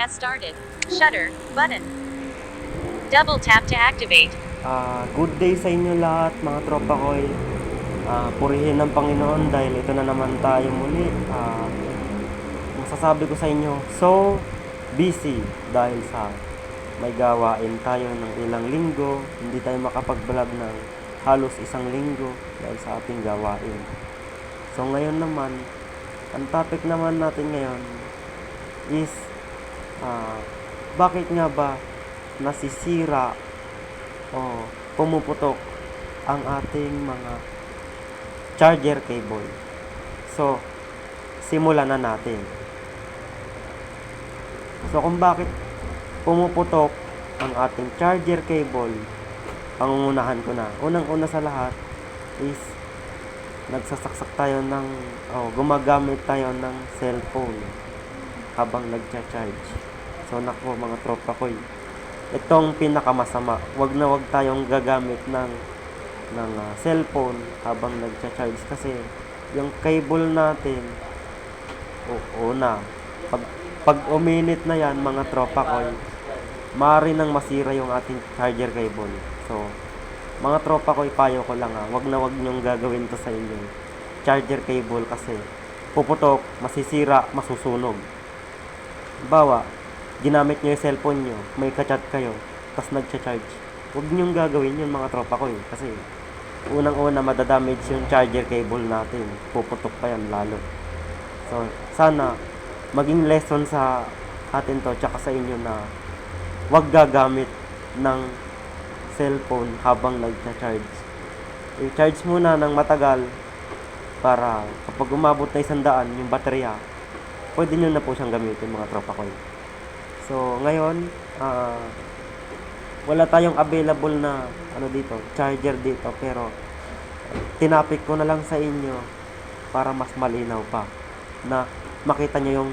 has started. Shutter button. Double tap to activate. Ah, good day sa inyo lahat mga tropa ko'y ah, purihin ng Panginoon dahil ito na naman tayo muli. Ah, masasabi ko sa inyo, so busy dahil sa may gawain tayo ng ilang linggo. Hindi tayo makapag-vlog ng halos isang linggo dahil sa ating gawain. So ngayon naman, ang topic naman natin ngayon is ah, bakit nga ba nasisira o pumuputok ang ating mga charger cable. So, simulan na natin. So, kung bakit pumuputok ang ating charger cable, pangungunahan ko na. Unang-una sa lahat is nagsasaksak tayo ng, oh, gumagamit tayo ng cellphone habang nagcha-charge. So, nako mga tropa ko, itong pinakamasama. Wag na wag tayong gagamit ng ng ah, cellphone habang nagcha-charge kasi yung cable natin o una pag pag uminit na yan mga tropa ko maaari nang masira yung ating charger cable so mga tropa ko payo ko lang ah wag na wag nyong gagawin to sa inyo charger cable kasi puputok masisira masusunog bawa ginamit nyo yung cellphone nyo, may kachat kayo, tapos nagcha-charge. Huwag nyong gagawin yun mga tropa ko eh. Kasi unang-una madadamage yung charger cable natin. Puputok pa yan lalo. So, sana maging lesson sa atin to, tsaka sa inyo na huwag gagamit ng cellphone habang nagcha-charge. I-charge muna ng matagal para kapag umabot na isang daan yung baterya, pwede nyo na po siyang gamitin mga tropa ko. eh. So, ngayon, ah, wala tayong available na ano dito, charger dito, pero tinapik ko na lang sa inyo para mas malinaw pa na makita nyo yung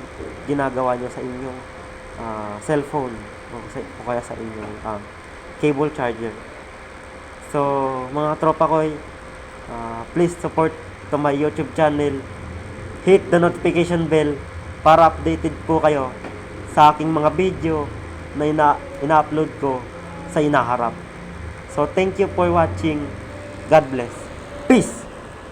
ginagawa nyo sa inyong ah, cellphone o, sa, o kaya sa inyong ah, cable charger. So, mga tropa ko, ah, please support to my YouTube channel. Hit the notification bell para updated po kayo sa aking mga video na ina- ina-upload ko sa inaharap. So, thank you for watching. God bless. Peace!